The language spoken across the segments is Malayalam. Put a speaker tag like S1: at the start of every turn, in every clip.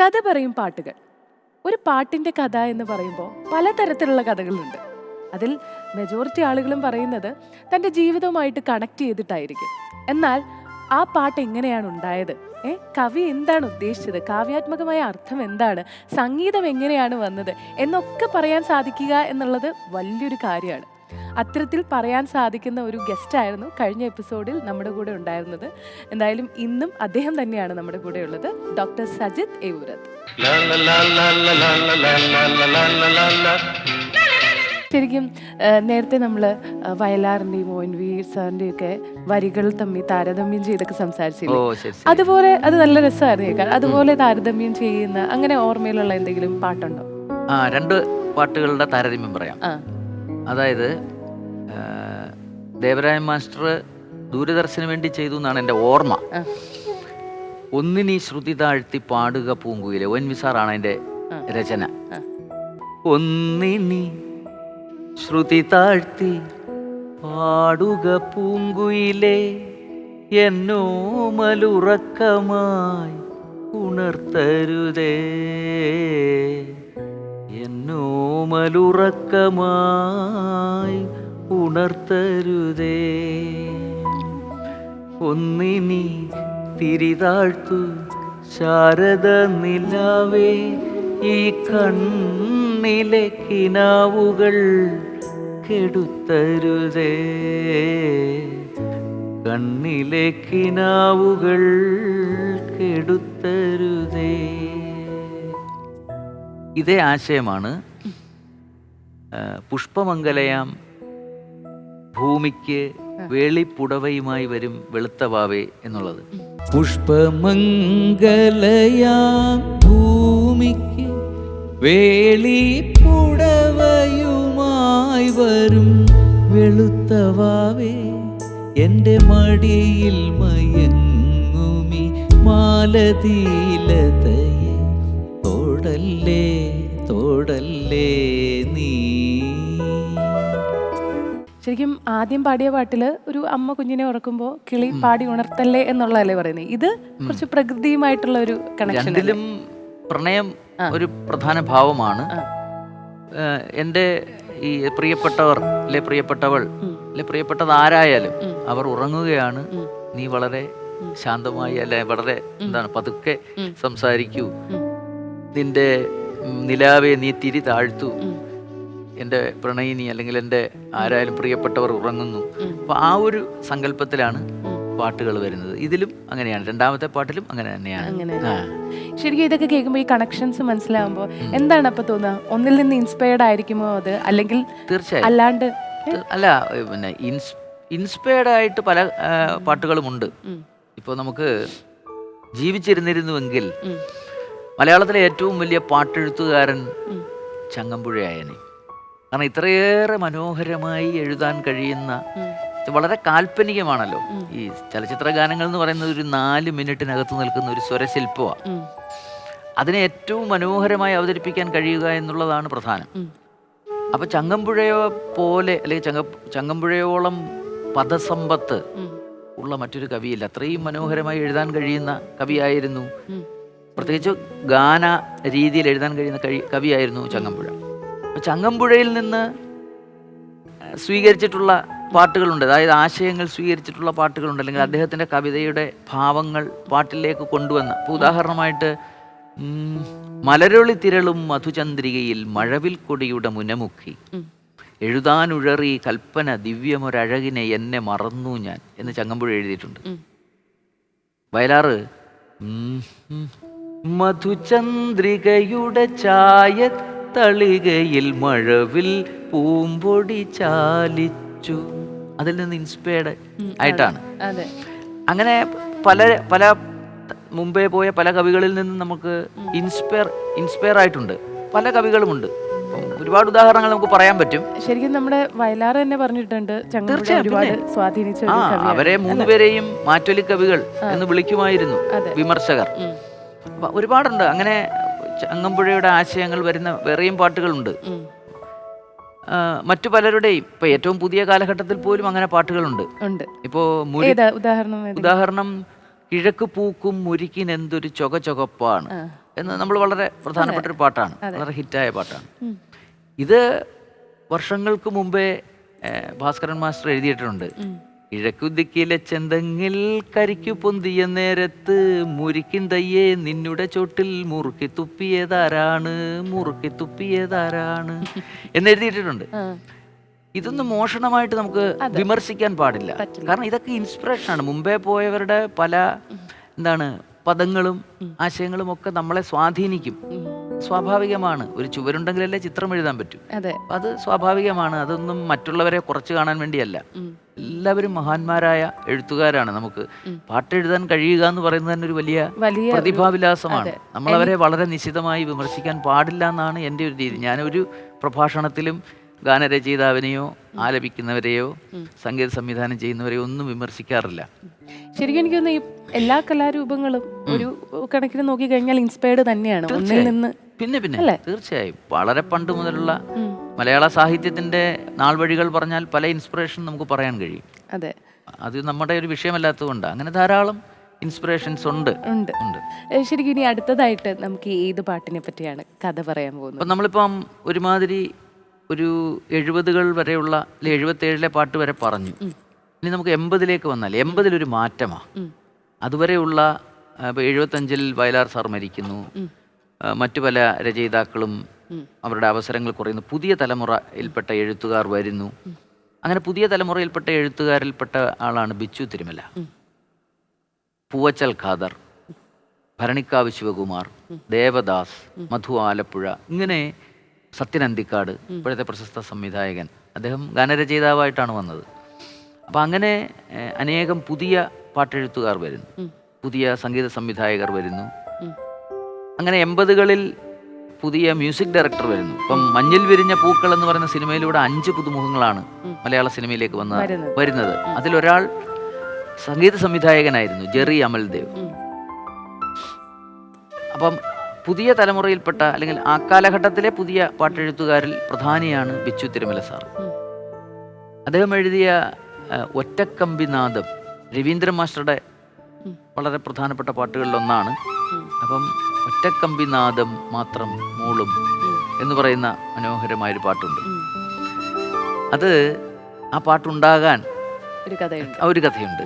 S1: കഥ പറയും പാട്ടുകൾ. ഒരു പാട്ടിന്റെ കഥ എന്ന് പറയുമ്പോൾ പലതരത്തിലുള്ള കഥകളുണ്ട്. അതിൽ മെജോറിറ്റി ആളുകളും പറയുന്നത് തന്റെ ജീവിതവുമായിട്ട് കണക്ട് ചെയ്തിട്ടായിരിക്കും. എന്നാൽ ആ പാട്ട് എങ്ങനെയാണ് ഉണ്ടായത്? ഏ കവി എന്താണ് ഉദ്ദേശിച്ചത്? കാവ്യാത്മകമായ അർത്ഥം എന്താണ്? സംഗീതം എങ്ങനെയാണ് വന്നത്? എന്നൊക്കെ പറയാൻ സാധിക്കുക എന്നുള്ളത് വലിയൊരു കാര്യമാണ്. അത്തരത്തിൽ പറയാൻ സാധിക്കുന്ന ഒരു ഗസ്റ്റ് ആയിരുന്നു കഴിഞ്ഞ എപ്പിസോഡിൽ നമ്മുടെ കൂടെ ഉണ്ടായിരുന്നത്. എന്തായാലും ഇന്നും അദ്ദേഹം തന്നെയാണ് നമ്മുടെ കൂടെ ഉള്ളത്. ഡോക്ടർ സജിത് എവുരത് ശരിക്കും നേരത്തെ നമ്മൾ വയലാറിന്റെയും എൻ വി സാറിന്റെയും ഒക്കെ വരികൾ തമ്മിൽ താരതമ്യം ചെയ്തൊക്കെ സംസാരിച്ചില്ലേ? അതുപോലെ അത് നല്ല രസമായിരുന്നു കേൾക്കാൻ. അതുപോലെ താരതമ്യം ചെയ്യുന്ന അങ്ങനെ ഓർമ്മയിലുള്ള എന്തെങ്കിലും പാട്ടുണ്ടോ?
S2: ആ രണ്ട് പാട്ടുകളുടെ താരതമ്യം പറയാം. അതായത് ദേവരായ മാസ്റ്റർ ദൂരദർശന് വേണ്ടി ചെയ്തു എന്നാണ് എന്റെ ഓർമ്മ. ഒന്നിനി ശ്രുതി താഴ്ത്തി പാടുക പൂങ്കുയിലെ ഒൻ വിസാറാണ്
S1: അതിന്റെ
S2: രചന. ഒന്നിനി ശ്രുതി താഴ്ത്തി പാടുക പൂങ്കുയിലെ എന്നോമലുറക്കമായി ഉണർത്തരുതേ എന്നോ മലുറക്കമായി ഉണർത്തരുതേ. ഒന്നിനി തിരിതാഴ്ത്തു ശാരദ നിലാവേ ഈ കണ്ണിലെ കിനാവുകൾ കെടുത്തരുതേ. കണ്ണിലെ കിനാവുകൾ കെടുത്തരുതേ ഇതേ ആശയമാണ് പുഷ്പമംഗലയാം ഭൂമിക്ക് വേളിപ്പുടവയുമായി വരും വെളുത്തവാവേ എന്നുള്ളത്. പുഷ്പമംഗലയാം ഭൂമിക്ക് വേളിപ്പുടവയുമായി വരും വെളുത്തവാവേ എന്റെ മടിയിൽ മയങ്ങുമി മാലതീലതയെ തോടല്ലേ തൊടല്ലേ നീ?
S1: ശരിക്കും ആദ്യം പാടിയ പാട്ടിൽ ഒരു അമ്മ കുഞ്ഞിനെ ഉറക്കുമ്പോൾ കിളി പാടി ഉണർത്തല്ലേ എന്നുള്ളതല്ലേ പറയുന്നത് ഇത് കുറച്ച് പ്രകൃതിയുമായിട്ടുള്ള ഒരു കണക്ഷൻ
S2: പ്രണയം ഒരു പ്രധാന ഭാവമാണ്. എന്റെ ഈ പ്രിയപ്പെട്ടവർ അല്ലെ പ്രിയപ്പെട്ടവൾ അല്ലെ പ്രിയപ്പെട്ടത് ആരായാലും അവർ ഉറങ്ങുകയാണ്. നീ വളരെ ശാന്തമായി അല്ലെ വളരെ എന്താണ് പതുക്കെ സംസാരിക്കൂ. നിന്റെ നിലാവെ നീ തിരി താഴ്ത്തു. എന്റെ പ്രണയിനി അല്ലെങ്കിൽ എന്റെ ആരായാലും പ്രിയപ്പെട്ടവർ ഉറങ്ങുന്നു. അപ്പൊ ആ ഒരു സങ്കല്പത്തിലാണ് പാട്ടുകൾ വരുന്നത്. ഇതിലും അങ്ങനെയാണ്. രണ്ടാമത്തെ പാട്ടിലും അങ്ങനെ തന്നെയാണ്.
S1: ശരിക്കും ഇതൊക്കെ കേൾക്കുമ്പോൾ ഈ കണക്ഷൻസ് മനസ്സിലാകുമ്പോൾ എന്താണ് അപ്പൊ തോന്നുക? ഒന്നിൽ നിന്ന് ഇൻസ്പയർഡ് ആയിരിക്കുമോ അത്? അല്ലെങ്കിൽ
S2: തീർച്ചയായും.
S1: അല്ലാണ്ട്
S2: അല്ല പിന്നെ ഇൻസ്പയർഡ് ആയിട്ട് പല പാട്ടുകളും പാട്ടുകളുമുണ്ട്
S1: ഇപ്പൊ
S2: ഇപ്പോൾ നമുക്ക് ജീവിച്ചിരുന്നിരുന്നുവെങ്കിൽ. മലയാളത്തിലെ ഏറ്റവും വലിയ പാട്ടെഴുത്തുകാരൻ. ചങ്ങമ്പുഴയായനെ. കാരണം ഇത്രയേറെ മനോഹരമായി എഴുതാൻ കഴിയുന്ന വളരെ കാൽപ്പനികമാണല്ലോ. ഈ ചലച്ചിത്ര ഗാനങ്ങൾ എന്ന് പറയുന്നത് ഒരു നാല് മിനിറ്റിനകത്ത് നിൽക്കുന്ന ഒരു സ്വരശില്പമാണ്. അതിനെ ഏറ്റവും മനോഹരമായി അവതരിപ്പിക്കാൻ കഴിയുക എന്നുള്ളതാണ് പ്രധാനം.
S1: ഉം.
S2: അപ്പൊ ചങ്ങമ്പുഴയോ പോലെ അല്ലെങ്കിൽ ചങ്ങ ചങ്ങമ്പുഴയോളം പദസമ്പത്ത് ഉള്ള മറ്റൊരു കവിയില്ല. അത്രയും മനോഹരമായി എഴുതാൻ കഴിയുന്ന കവിയായിരുന്നു. പ്രത്യേകിച്ച് ഗാന രീതിയിൽ എഴുതാൻ കഴിയുന്ന കഴി കവിയായിരുന്നു ചങ്ങമ്പുഴ. അപ്പോൾ ചങ്ങമ്പുഴയിൽ നിന്ന് സ്വീകരിച്ചിട്ടുള്ള പാട്ടുകളുണ്ട്. അതായത് ആശയങ്ങൾ സ്വീകരിച്ചിട്ടുള്ള പാട്ടുകളുണ്ട്. അല്ലെങ്കിൽ അദ്ദേഹത്തിന്റെ കവിതയുടെ ഭാവങ്ങൾ പാട്ടിലേക്ക് കൊണ്ടുവന്ന. ഇപ്പോൾ ഉദാഹരണമായിട്ട് മലരൊളി തിരളും മധുചന്ദ്രികയിൽ മഴവിൽ കൊടിയുടെ മുനമുക്കി. എഴുതാനുഴറി കൽപ്പന ദിവ്യമൊരഴകിനെ എന്നെ മറന്നു ഞാൻ എന്ന് ചങ്ങമ്പുഴ എഴുതിയിട്ടുണ്ട്. വയലാറ് മധുചന്ദ്രികയുടെ ചായ തളികയിൽ മഴവിൽ പൂമ്പൊടി ചാലിച്ചു. അതിൽ നിന്ന് ഇൻസ്പയർഡ് ആയിട്ടാണ്. അങ്ങനെ പല പല മുമ്പേ പോയ പല കവികളിൽ നിന്നും നമുക്ക് ഇൻസ്പയർ ഇൻസ്പയർ ആയിട്ടുണ്ട്. പല കവികളുമുണ്ട്. ഒരുപാട് ഉദാഹരണങ്ങൾ നമുക്ക് പറയാൻ പറ്റും.
S1: ശരിക്കും നമ്മുടെ വയലാർ തന്നെ പറഞ്ഞിട്ടുണ്ട്. ഒരുപാട് സ്വാധീനിച്ച
S2: അവരെ മൂന്നുപേരെയും മാറ്റൊലി കവികൾ എന്ന് വിളിക്കുമായിരുന്നു. വിമർശകർ. ഒരുപാടുണ്ട്. അങ്ങനെ ചങ്ങമ്പുഴയുടെ ആശയങ്ങൾ വരുന്ന വേറെയും പാട്ടുകളുണ്ട്. മറ്റു പലരുടെയും ഇപ്പൊ ഏറ്റവും പുതിയ കാലഘട്ടത്തിൽ പോലും അങ്ങനെ പാട്ടുകളുണ്ട്. ഇപ്പോ മുരി
S1: ഉദാഹരണം ഏതെങ്കിലും?
S2: ഉദാഹരണം കിഴക്ക് പൂക്കും മുരിക്കിനെന്തൊരു ചൊക ചൊകപ്പാണ്. എന്ന് നമ്മൾ വളരെ പ്രധാനപ്പെട്ട ഒരു പാട്ടാണ്. വളരെ ഹിറ്റായ പാട്ടാണ്. ഇത് വർഷങ്ങൾക്ക് മുമ്പേ ഭാസ്കരൻ മാസ്റ്റർ എഴുതിയിട്ടുണ്ട്. കിഴക്കുദിക്കിലെ ചെന്തെങ്ങിൽ കരിക്കു പൊന്തിയ നേരത്ത് മുരിക്കിൻ തയ്യേ നിന്നുടെ ചോട്ടിൽ മുറുക്കി തുപ്പിയതാരാണ് മുറുക്കി തുപ്പിയതാരാണ് എന്ന് എഴുതിയിട്ടുണ്ട് ഇതൊന്നും മോഷണമായിട്ട് നമുക്ക് വിമർശിക്കാൻ പാടില്ല. കാരണം ഇതൊക്കെ ഇൻസ്പിറേഷൻ ആണ് മുമ്പേ പോയവരുടെ പല എന്താണ് പദങ്ങളും ആശയങ്ങളും ഒക്കെ നമ്മളെ സ്വാധീനിക്കും. സ്വാഭാവികമാണ്. ഒരു ചുവരുണ്ടെങ്കിലല്ലേ ചിത്രം എഴുതാൻ പറ്റൂ.
S1: അതെ.
S2: അത് സ്വാഭാവികമാണ്. അതൊന്നും മറ്റുള്ളവരെ കുറച്ച് കാണാൻ വേണ്ടിയല്ല. എല്ലാവരും മഹാന്മാരായ എഴുത്തുകാരാണ് നമുക്ക്. പാട്ട് എഴുതാൻ കഴിയുക എന്ന് പറയുന്നത് തന്നെ ഒരു വലിയ പ്രതിഭാവിലാസമാണ്. നമ്മളവരെ വളരെ നിശിതമായി വിമർശിക്കാൻ പാടില്ല എന്നാണ് എന്റെ ഒരു രീതി. ഞാനൊരു പ്രഭാഷണത്തിലും ഗാനരചയിതാവിനെയോ ആലപിക്കുന്നവരെയോ സംഗീത സംവിധാനം ചെയ്യുന്നവരെയോ ഒന്നും വിമർശിക്കാറില്ല.
S1: ശരിക്കും എനിക്ക് തോന്നുന്നു ഈ എല്ലാ കലാരൂപങ്ങളും ഒരു കണക്കിന് നോക്കി കഴിഞ്ഞാൽ ഇൻസ്പയർഡ് തന്നെയാണ്. ഒന്നിൽ നിന്ന്
S2: പിന്നെ പിന്നെ
S1: അല്ലേ?
S2: തീർച്ചയായും. വളരെ പണ്ട് മുതലുള്ള മലയാള സാഹിത്യത്തിന്റെ നാൾവഴികൾ പറഞ്ഞാൽ പല ഇൻസ്പിറേഷൻ നമുക്ക് പറയാൻ കഴിയും.
S1: അതെ.
S2: അത് നമ്മുടെ ഒരു വിഷയമല്ലാത്തതുകൊണ്ട് അങ്ങനെ ധാരാളം ഇൻസ്പിറേഷൻസ് ഉണ്ട്.
S1: ഉണ്ട്.
S2: ഉണ്ട്.
S1: ഏ, ശരിക്കും ഇനി അടുത്തതായിട്ട് നമുക്ക് ഏത് പാട്ടിനെ പറ്റിയാണ് കഥ പറയാൻ പോകുന്നത്?
S2: അപ്പം നമ്മളിപ്പം ഒരുമാതിരി ഒരു എഴുപതുകൾ വരെയുള്ള അല്ലെ എഴുപത്തേഴിലെ പാട്ട് വരെ പറഞ്ഞു. ഇനി നമുക്ക് എൺപതിലേക്ക് വന്നാൽ എൺപതിലൊരു മാറ്റമാണ്. അതുവരെയുള്ള ആ, ഇപ്പൊ എഴുപത്തഞ്ചിൽ വയലാർ സാർ മരിക്കുന്നു. മറ്റു പല രചയിതാക്കളും അവരുടെ അവസരങ്ങൾ കുറയുന്നു. പുതിയ തലമുറയിൽപ്പെട്ട എഴുത്തുകാർ വരുന്നു. അങ്ങനെ പുതിയ തലമുറയിൽപ്പെട്ട എഴുത്തുകാരിൽപ്പെട്ട ആളാണ് ബിച്ചു തിരുമല. പൂവച്ചൽ ഖാദർ ഭരണിക്കാവ് ശിവകുമാർ ദേവദാസ് മധു ആലപ്പുഴ ഇങ്ങനെ സത്യൻ അന്തിക്കാട് ഇപ്പോഴത്തെ പ്രശസ്ത സംവിധായകൻ. അദ്ദേഹം ഗാനരചയിതാവായിട്ടാണ് വന്നത്. അപ്പം അങ്ങനെ അനേകം പുതിയ പാട്ടെഴുത്തുകാർ വരുന്നു. പുതിയ സംഗീത സംവിധായകർ വരുന്നു. അങ്ങനെ എൺപതുകളിൽ പുതിയ മ്യൂസിക് ഡയറക്ടർ വരുന്നു ഇപ്പം മഞ്ഞിൽ വിരിഞ്ഞ പൂക്കൾ എന്ന് പറയുന്ന സിനിമയിലൂടെ അഞ്ച് പുതുമുഖങ്ങളാണ് മലയാള സിനിമയിലേക്ക് വന്ന
S1: വരുന്നത്.
S2: അതിലൊരാൾ സംഗീത സംവിധായകനായിരുന്നു ജെറി അമൽദേവ്. അപ്പം പുതിയ തലമുറയിൽപ്പെട്ട അല്ലെങ്കിൽ ആ കാലഘട്ടത്തിലെ പുതിയ പാട്ടെഴുത്തുകാരിൽ പ്രധാനിയാണ് ബിച്ചു തിരുമല സാർ അദ്ദേഹം എഴുതിയ ഒറ്റക്കമ്പിനാദം രവീന്ദ്രൻ മാസ്റ്ററുടെ. വളരെ പ്രധാനപ്പെട്ട പാട്ടുകളിലൊന്നാണ്.
S1: അപ്പം
S2: അപ്പം ഒറ്റക്കമ്പിനാദം മാത്രം മൂളും എന്ന് പറയുന്ന മനോഹരമായൊരു പാട്ടുണ്ട്. അത് ആ പാട്ടുണ്ടാകാൻ
S1: ഒരു കഥയുണ്ട്.
S2: ആ ഒരു കഥയുണ്ട്.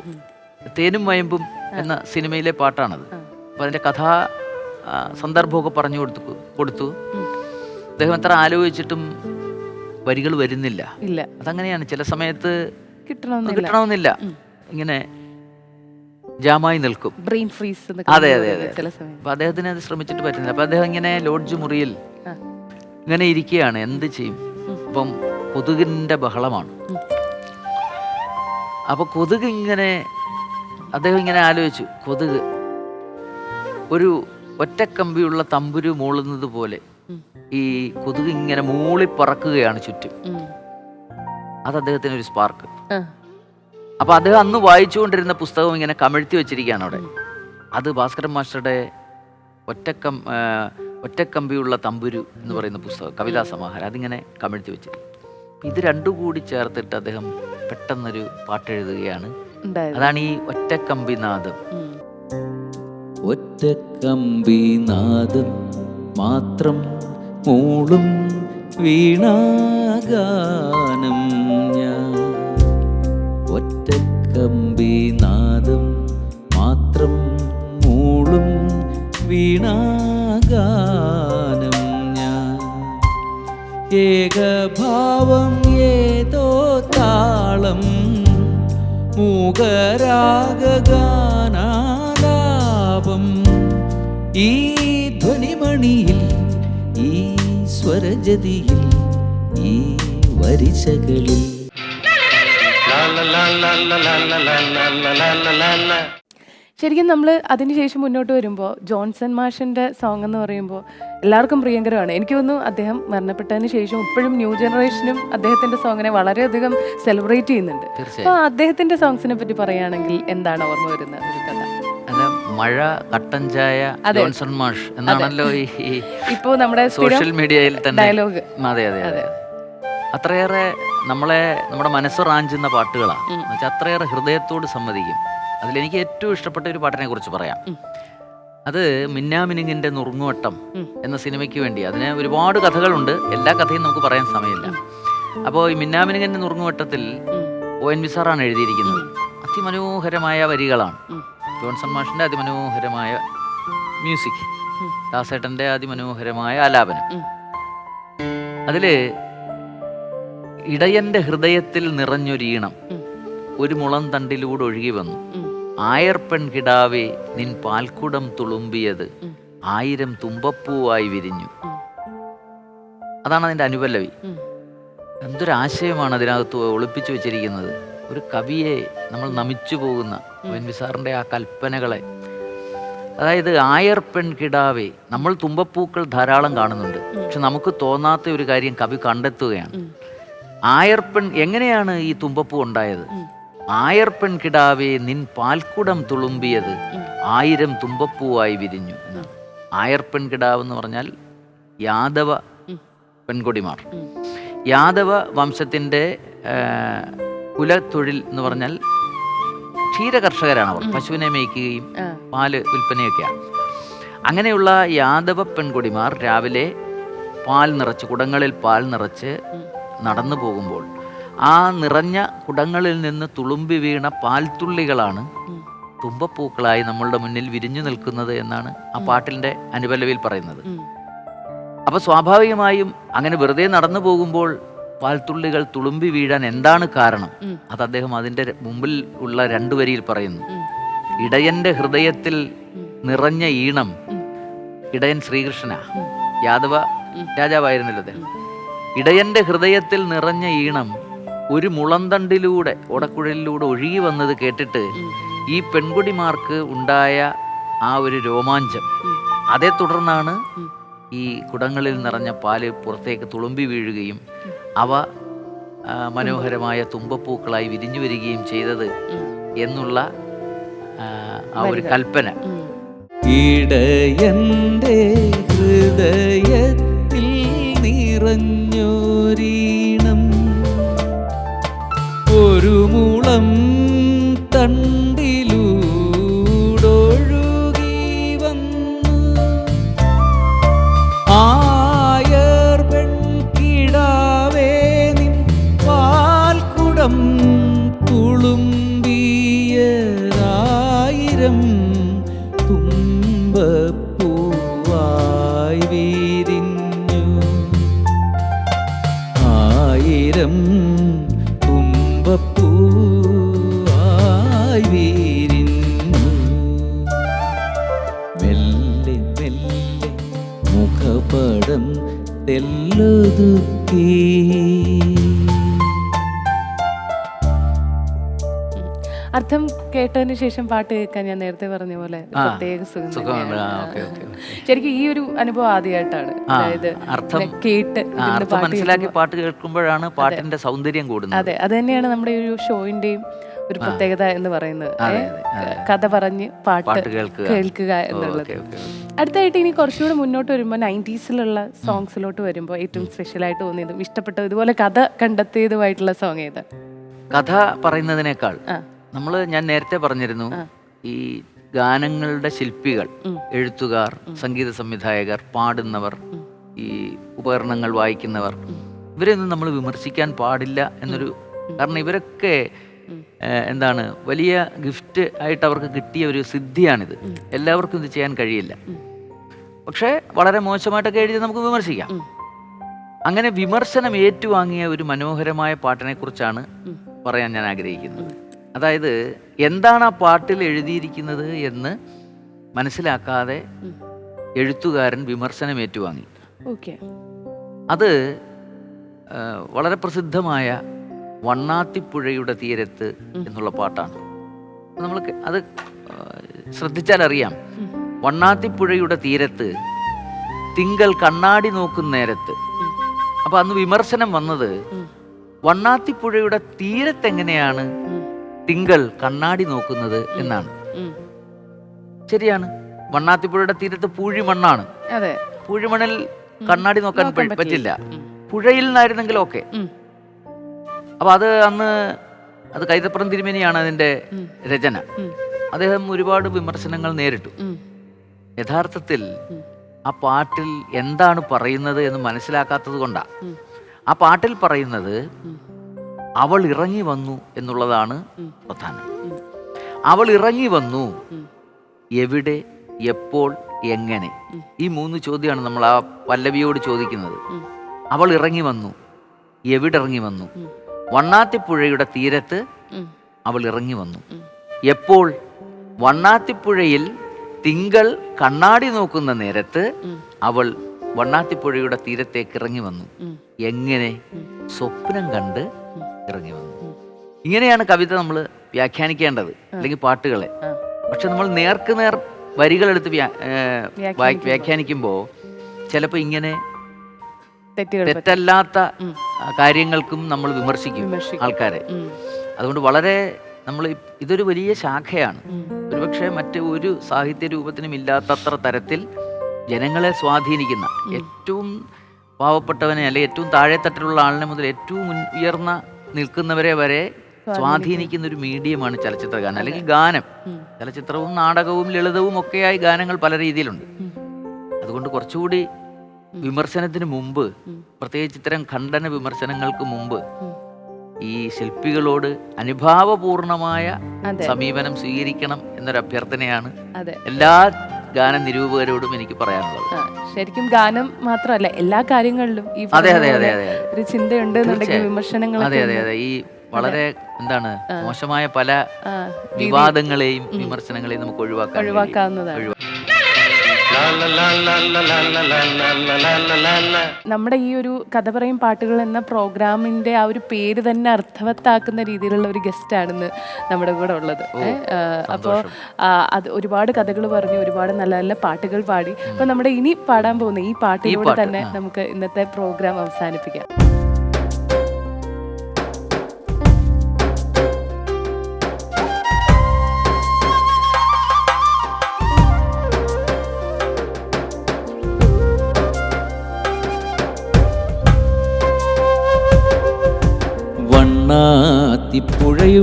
S2: തേനും വയമ്പും എന്ന സിനിമയിലെ പാട്ടാണത്. അപ്പം അതിന്റെ കഥാ സന്ദർഭമൊക്കെ പറഞ്ഞു കൊടുത്തു കൊടുത്തു. അദ്ദേഹം അത്ര ആലോചിച്ചിട്ടും വരികൾ വരുന്നില്ല. അതങ്ങനെയാണ്. ചില സമയത്ത്
S1: കിട്ടണമെന്നില്ല.
S2: ഇങ്ങനെ ജാമായി നിൽക്കും
S1: ബ്രെയിൻ ഫ്രീസ്
S2: അതെ അതെ അതെ
S1: ചില സമയം
S2: അപ്പൊ അദ്ദേഹത്തിന് അത് ശ്രമിച്ചിട്ട് പറ്റുന്നില്ല അപ്പൊ അദ്ദേഹം ഇങ്ങനെ ലോഡ്ജ് മുറിയിൽ
S1: ആ.
S2: ഇങ്ങനെ ഇരിക്കുകയാണ് എന്ത് ചെയ്യും. അപ്പം കൊതുകിന്റെ ബഹളമാണ്. അപ്പൊ കൊതുക് ഇങ്ങനെ അദ്ദേഹം ഇങ്ങനെ ആലോചിച്ചു കൊതുക് ഒരു ഒറ്റക്കമ്പിയുള്ള തമ്പുരു മൂളുന്നത് പോലെ
S1: ഉം.
S2: ഈ കൊതുക് ഇങ്ങനെ മൂളി പറക്കുകയാണ് ചുറ്റും
S1: ഉം.
S2: അത് അദ്ദേഹത്തിന് ഒരു സ്പാർക്ക്
S1: ആ.
S2: അപ്പൊ അദ്ദേഹം അന്ന് വായിച്ചുകൊണ്ടിരുന്ന പുസ്തകം ഇങ്ങനെ കമിഴ്ത്തി വെച്ചിരിക്കുകയാണ് അവിടെ. അത് ഭാസ്കരൻ മാസ്റ്ററുടെ ഒറ്റക്കം ഒറ്റക്കമ്പിയുള്ള തമ്പുരു എന്ന് പറയുന്ന പുസ്തകം കവിതാ സമാഹാരം അതിങ്ങനെ കമിഴ്ത്തി വെച്ചിരിക്കും ഇത് രണ്ടു കൂടി ചേർത്തിട്ട് അദ്ദേഹം പെട്ടെന്നൊരു പാട്ടെഴുതുകയാണ്. അതാണ് ഈ ഒറ്റക്കമ്പിനാദം.
S3: ഒറ്റക്കമ്പിനാദം മാത്രം മൂളും വീണാഗാനം. ഒറ്റക്കമ്പിനാദം മാത്രം മൂളും വീണാഗാനം ഞാൻ. ഏകഭാവം ഏതോ താളം മൂകരാഗാനാലാപം ഈ ധ്വനിമണിയിൽ ഈ സ്വരജതിയിൽ ഈ വരിശകളിൽ
S1: ശരിക്കും നമ്മൾ അതിനുശേഷം മുന്നോട്ട് വരുമ്പോൾ ജോൺസൺ മാഷിന്റെ സോങ് എന്ന് പറയുമ്പോൾ എല്ലാവർക്കും പ്രിയങ്കരമാണ്. എനിക്ക് തോന്നുന്നു അദ്ദേഹം മരണപ്പെട്ടതിന് ശേഷം ഇപ്പോഴും ന്യൂ ജനറേഷനും അദ്ദേഹത്തിന്റെ സോങ്ങിനെ വളരെയധികം സെലിബ്രേറ്റ് ചെയ്യുന്നുണ്ട്. അപ്പോൾ അദ്ദേഹത്തിന്റെ സോങ്സിനെ പറ്റി പറയുകയാണെങ്കിൽ എന്താണ് ഓർമ്മ വരുന്ന ഒരു കഥ?
S2: മഴ കട്ടൻ ചായ ജോൺസൺ മാഷ് എന്നാണല്ലോ ഈ ഈ
S1: ഇപ്പോൾ നമ്മുടെ
S2: സോഷ്യൽ മീഡിയയിൽ തന്നെ.
S1: ഡയലോഗ്
S2: അതെ അതെ. അതെ. അത്രയേറെ നമ്മളെ നമ്മുടെ മനസ്സ് റാഞ്ചുന്ന പാട്ടുകളാണ്
S1: വെച്ചാൽ
S2: എന്നുവെച്ചാൽ അത്രയേറെ ഹൃദയത്തോട് സമ്മതിക്കും. അതിലെനിക്ക് ഏറ്റവും ഇഷ്ടപ്പെട്ട ഒരു പാട്ടിനെ കുറിച്ച് പറയാം. അത് മിന്നാമിനുങ്ങിന്റെ നുറുങ്ങുവട്ടം എന്ന സിനിമയ്ക്ക് വേണ്ടി. അതിന് ഒരുപാട് കഥകളുണ്ട്. എല്ലാ കഥയും നമുക്ക് പറയാൻ സമയമില്ല. അപ്പോൾ ഈ മിന്നാമിനുങ്ങിന്റെ നുറുങ്ങുവട്ടത്തിൽ. ഒ എൻ വി സാറാണ് എഴുതിയിരിക്കുന്നത്. അതിമനോഹരമായ വരികളാണ്. ജോൺസൺ മാഷിന്റെ അതിമനോഹരമായ മ്യൂസിക്. ദാസേട്ടന്റെ അതിമനോഹരമായ ആലാപനം. അതിൽ ഇടയന്റെ ഹൃദയത്തിൽ നിറഞ്ഞൊരീണം. ഒരു മുളം തണ്ടിലൂടെ ഒഴുകി വന്നു.
S1: ഉം.
S2: ആയർപ്പെൺ കിടാവേ നിൻ പാൽക്കുടം തുളുമ്പിയത്. ആയിരം തുമ്പപ്പൂവായി വിരിഞ്ഞു. അതാണ് അതിന്റെ അനുപല്ലവി.
S1: എന്തൊരാശയമാണ്
S2: എന്തൊരു ആശയമാണ് അതിനകത്ത് ഒളിപ്പിച്ചു വെച്ചിരിക്കുന്നത്. ഒരു കവിയെ നമ്മൾ നമിച്ചു പോകുന്ന വെൻവിസാറിന്റെ ആ കൽപ്പനകളെ. അതായത് ആയർപ്പെൺ കിടാവേ നമ്മൾ തുമ്പപ്പൂക്കൾ ധാരാളം കാണുന്നുണ്ട്. പക്ഷെ നമുക്ക് തോന്നാത്ത ഒരു കാര്യം കവി കണ്ടെത്തുകയാണ്.
S1: ഉം.
S2: ആയർപ്പെൺ എങ്ങനെയാണ് ഈ തുമ്പപ്പൂ ഉണ്ടായത്
S1: ആയർപ്പൻ
S2: ആയർപ്പെൺ കിടാവേ നിൻ പാൽക്കുടം തുളുമ്പിയത്. ആയിരം തുമ്പപ്പൂവായി വിരിഞ്ഞു എന്നാണ് ആയർപ്പെൺ കിടാവ് എന്ന് പറഞ്ഞാൽ യാദവ. പെൺകൊടിമാർ യാദവ വംശത്തിന്റെ കുലത്തൊഴിൽ എന്ന് പറഞ്ഞാൽ ക്ഷീരകർഷകരാണ് അവർ പശുവിനെ മേയ്ക്കുകയും. പാൽ വിൽപ്പനയൊക്കെയാണ് അങ്ങനെയുള്ള യാദവ പെൺകൊടിമാർ രാവിലെ പാൽ നിറച്ച് കുടങ്ങളിൽ പാൽ നിറച്ച്. നടന്നു പോകുമ്പോൾ ആ നിറഞ്ഞ കുടങ്ങളിൽ നിന്ന് തുളുമ്പി വീണ പാൽത്തുള്ളികളാണ്. തുമ്പപ്പൂക്കളായി നമ്മളുടെ മുന്നിൽ വിരിഞ്ഞു നിൽക്കുന്നത് എന്നാണ് ആ പാട്ടിന്റെ അനുപല്ലവിയിൽ പറയുന്നത്.
S1: അപ്പോൾ
S2: അപ്പൊ സ്വാഭാവികമായും അങ്ങനെ വെറുതെ നടന്നു പോകുമ്പോൾ പാൽത്തുള്ളികൾ തുളുമ്പി വീഴാൻ എന്താണ് കാരണം? അത് അദ്ദേഹം അതിന്റെ മുമ്പിൽ ഉള്ള രണ്ടു വരിയിൽ പറയുന്നു. ഇടയന്റെ ഹൃദയത്തിൽ നിറഞ്ഞ ഈണം ഇടയൻ ശ്രീകൃഷ്ണ യാദവ. രാജാവായിരുന്നല്ലോ അദ്ദേഹം. ഇടയന്റെ ഹൃദയത്തിൽ നിറഞ്ഞ ഈണം ഒരു മുളന്തണ്ടിലൂടെ ഓടക്കുഴലിലൂടെ ഒഴുകി വന്നത് കേട്ടിട്ട് ഈ പെൺകുടിമാർക്ക് ഉണ്ടായ ആ ഒരു രോമാഞ്ചം. അതേ തുടർന്നാണ് ഈ കുടങ്ങളിൽ നിറഞ്ഞ പാൽ പുറത്തേക്ക് തുളുമ്പി വീഴുകയും അവ മനോഹരമായ തുമ്പപ്പൂക്കളായി വിരിഞ്ഞു വരികയും ചെയ്തത്. എന്നുള്ള ആ, ഒരു കൽപ്പന.
S3: ഇടയന്റെ ഹൃദയത്തിൽ നിറഞ്ഞോരീണം മുളം തണ്ടിലൂടൊഴുകി തെല്ലൊതുക്കി.
S1: അർത്ഥം കേട്ടതിന് ശേഷം പാട്ട് കേൾക്കാൻ ഞാൻ നേരത്തെ പറഞ്ഞ പോലെ പ്രത്യേക സുഖം. ശരിക്കും ഈ ഒരു അനുഭവം ആദ്യമായിട്ടാണ്. അതായത്
S2: അർത്ഥം-
S1: കേട്ട്
S2: മനസ്സിലാക്കി പാട്ട് കേൾക്കുമ്പോഴാണ് പാട്ടിന്റെ സൗന്ദര്യം കൂടുന്നത്.
S1: അതെ അത് തന്നെയാണ് നമ്മുടെ ഈ ഒരു ഷോയിന്റെയും ഒരു പ്രത്യേകത എന്ന് പറയുന്നത്. കഥ പറഞ്ഞ് പാട്ട്
S2: കേൾക്കുക.
S1: കേൾക്കുക എന്നുള്ളത്. അടുത്തായിട്ട് ഇനി കുറച്ചുകൂടെ മുന്നോട്ട് വരുമ്പോൾ നയന്റീസിലുള്ള സോങ്സിലോട്ട് വരുമ്പോൾ ഏറ്റവും സ്പെഷ്യൽ ആയിട്ട് തോന്നിയതും ഇഷ്ടപ്പെട്ടതും ഇതുപോലെ കഥ കണ്ടെത്തിയതുമായിട്ടുള്ള സോങ് ഏത്?
S2: കഥ പറയുന്നതിനേക്കാൾ നമ്മൾ ഞാൻ നേരത്തെ പറഞ്ഞിരുന്നു ഈ ഗാനങ്ങളുടെ ശില്പികൾ. എഴുത്തുകാർ സംഗീത സംവിധായകർ പാടുന്നവർ ഈ ഉപകരണങ്ങൾ വായിക്കുന്നവർ ഇവരെയൊന്നും നമ്മൾ വിമർശിക്കാൻ പാടില്ല എന്നൊരു കാരണം ഇവരൊക്കെ എന്താണ് വലിയ ഗിഫ്റ്റ് ആയിട്ട് അവർക്ക് കിട്ടിയ ഒരു സിദ്ധിയാണിത്. എല്ലാവർക്കും ഇത് ചെയ്യാൻ കഴിയില്ല. പക്ഷെ വളരെ മോശമായിട്ടൊക്കെ എഴുതി നമുക്ക് വിമർശിക്കാം. അങ്ങനെ വിമർശനം ഏറ്റുവാങ്ങിയ ഒരു മനോഹരമായ പാട്ടിനെ കുറിച്ചാണ് പറയാൻ ഞാൻ ആഗ്രഹിക്കുന്നത്. അതായത് എന്താണ് ആ പാട്ടിൽ എഴുതിയിരിക്കുന്നത് എന്ന് മനസ്സിലാക്കാതെ എഴുത്തുകാരൻ വിമർശനം ഏറ്റുവാങ്ങി. അത് വളരെ പ്രസിദ്ധമായ വണ്ണാത്തിപ്പുഴയുടെ തീരത്ത് എന്നുള്ള പാട്ടാണ്. നമ്മൾ അത് ശ്രദ്ധിച്ചാൽ അറിയാം. വണ്ണാത്തിപ്പുഴയുടെ തീരത്ത് തിങ്കൾ കണ്ണാടി നോക്കുന്ന നേരത്ത്. അപ്പൊ അന്ന് വിമർശനം വന്നത്. വണ്ണാത്തിപ്പുഴയുടെ തീരത്ത് എങ്ങനെയാണ് തിങ്കൾ കണ്ണാടി നോക്കുന്നത് എന്നാണ്. ശരിയാണ്. വണ്ണാത്തിപ്പുഴയുടെ തീരത്ത് പൂഴിമണ്ണാണ്. പൂഴിമണ്ണിൽ കണ്ണാടി നോക്കാൻ
S1: നോക്കാൻ
S2: പറ്റില്ല. പുഴയിൽ നിന്നായിരുന്നെങ്കിൽ ഓക്കെ.
S1: ഉം.
S2: അപ്പൊ അത് അന്ന് അത് കൈതപ്പുറം തിരുമേനിയാണ് അതിന്റെ രചന. അദ്ദേഹം ഒരുപാട് വിമർശനങ്ങൾ നേരിട്ടു. യഥാർത്ഥത്തിൽ ആ പാട്ടിൽ എന്താണ് പറയുന്നത് എന്ന് മനസ്സിലാക്കാത്തത് കൊണ്ടാ. ആ പാട്ടിൽ പറയുന്നത് അവൾ ഇറങ്ങി വന്നു എന്നുള്ളതാണ്. പ്രധാനം. അവൾ ഇറങ്ങി വന്നു എവിടെ എപ്പോൾ എങ്ങനെ? ഈ മൂന്ന് ചോദ്യമാണ് നമ്മൾ ആ പല്ലവിയോട് ചോദിക്കുന്നത്. അവൾ ഇറങ്ങി വന്നു. എവിടെ ഇറങ്ങി വന്നു. വണ്ണാത്തിപ്പുഴയുടെ തീരത്ത്. അവൾ ഇറങ്ങി വന്നു. എപ്പോൾ? വണ്ണാത്തിപ്പുഴയിൽ തിങ്കൾ കണ്ണാടി നോക്കുന്ന നേരത്ത്. അവൾ വണ്ണാത്തിപ്പുഴയുടെ തീരത്തേക്ക് ഇറങ്ങി വന്നു. എങ്ങനെ? സ്വപ്നം കണ്ട് ഇറങ്ങി വന്നു. ഇങ്ങനെയാണ് കവിത നമ്മൾ വ്യാഖ്യാനിക്കേണ്ടത് അല്ലെങ്കിൽ പാട്ടുകളെ. പക്ഷെ നമ്മൾ നേർക്ക് നേർ വരികളെടുത്ത്.
S1: വ്യാഖ്യാനിക്കുമ്പോൾ
S2: ചിലപ്പോൾ ഇങ്ങനെ
S1: തെറ്റുകൾ
S2: തെറ്റല്ലാത്ത കാര്യങ്ങൾക്കും നമ്മൾ വിമർശിക്കും. ആൾക്കാരെ. അതുകൊണ്ട് വളരെ നമ്മൾ ഇതൊരു വലിയ ശാഖയാണ്. ഒരുപക്ഷെ മറ്റ് ഒരു സാഹിത്യ രൂപത്തിനും ഇല്ലാത്തത്ര തരത്തിൽ ജനങ്ങളെ സ്വാധീനിക്കുന്ന ഏറ്റവും പാവപ്പെട്ടവനെ അല്ലെ ഏറ്റവും താഴെത്തട്ടിലുള്ള ആളിനെ മുതൽ ഏറ്റവും ഉയർന്ന നിൽക്കുന്നവരെ വരെ സ്വാധീനിക്കുന്ന. ഒരു മീഡിയമാണ് ചലച്ചിത്ര ഗാനം അല്ലെങ്കിൽ ഗാനം. ചലച്ചിത്രവും നാടകവും ലളിതവും ഒക്കെയായി ഗാനങ്ങൾ പല രീതിയിലുണ്ട്. അതുകൊണ്ട് കുറച്ചുകൂടി വിമർശനത്തിന് മുമ്പ്. പ്രത്യേകിച്ച് ഇത്തരം ഖണ്ഡന വിമർശനങ്ങൾക്ക് മുമ്പ് ഈ ശില്പികളോട് അനുഭാവപൂർണമായ സമീപനം സ്വീകരിക്കണം എന്നൊരു അഭ്യർത്ഥനയാണ് എല്ലാ ഗാന നിരൂപകരോടും എനിക്ക് പറയാനുള്ളത്.
S1: ശരിക്കും ഗാനം മാത്രമല്ല എല്ലാ കാര്യങ്ങളിലും ഈ
S2: അതെ അതെ അതെ അതെ.
S1: ഒരു ചിന്തയുണ്ട്. വിമർശനങ്ങൾ
S2: അതെ അതെ അതെ. ഈ വളരെ എന്താണ് മോശമായ പല വിവാദങ്ങളെയും വിമർശനങ്ങളെയും നമുക്ക് ഒഴിവാക്കാൻ.
S1: ഒഴിവാക്കാവുന്നതാണ്.
S2: ഒഴിവാ-
S1: നമ്മുടെ ഈ ഒരു കഥ പറയും പാട്ടുകൾ എന്ന പ്രോഗ്രാമിന്റെ ആ ഒരു പേര് തന്നെ അർത്ഥവത്താക്കുന്ന രീതിയിലുള്ള ഒരു ഗസ്റ്റ് ആണെന്ന് നമ്മുടെ കൂടെ ഉള്ളത്. അപ്പോൾ അപ്പോ അത് ഒരുപാട് കഥകൾ പറഞ്ഞു ഒരുപാട് നല്ല നല്ല പാട്ടുകൾ പാടി. അപ്പൊ നമ്മുടെ ഇനി പാടാൻ പോകുന്ന ഈ പാട്ടിലൂടെ തന്നെ നമുക്ക് ഇന്നത്തെ പ്രോഗ്രാം അവസാനിപ്പിക്കാം.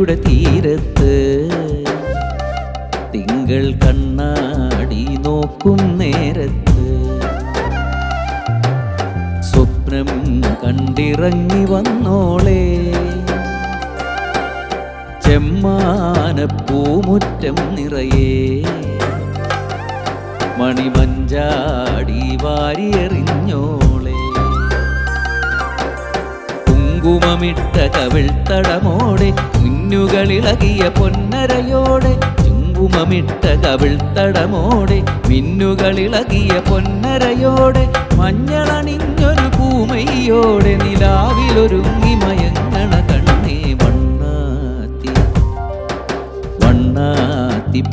S3: വണ്ണാത്തിപ്പുഴയുടെ തീരത്ത്. തിങ്കൾ കണ്ണാടി നോക്കും നേരത്ത്. സ്വപ്നം കണ്ടിറങ്ങി വന്നോളെ. ചെമ്മാനപ്പൂമുറ്റം നിറയെ. മണിമഞ്ചാടി വാരിയെറിഞ്ഞോളെ കുങ്കുമമിട്ട കവിൾത്തടമോടെ മിന്നുകളിളകിയ പൊന്നരയോടെ കുങ്കുമമിട്ട കവിൾത്തടമോടെ മിന്നുകളിളകിയ പൊന്നരയോടെ മഞ്ഞളണിഞ്ഞൊരു പൂമയോടെ നിലാവിലൊരുങ്ങി മയങ്ങണ കണ്ണേ വണ്ണാത്തി വണ്ണാത്തിപ്പുഴയുടെ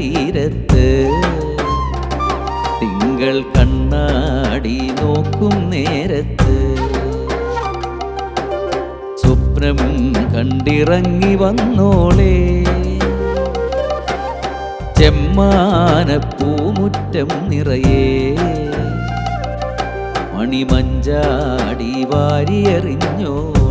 S3: തീരത്ത് തിങ്കൾ കണ്ണാടി നോക്കും നേരത്ത് സ്വപ്നം കണ്ടിറങ്ങി വന്നോളേ. ചെമ്മാനപ്പൂമുറ്റം നിറയെ. മണിമഞ്ചാടി വാരിയെറിഞ്ഞോളേ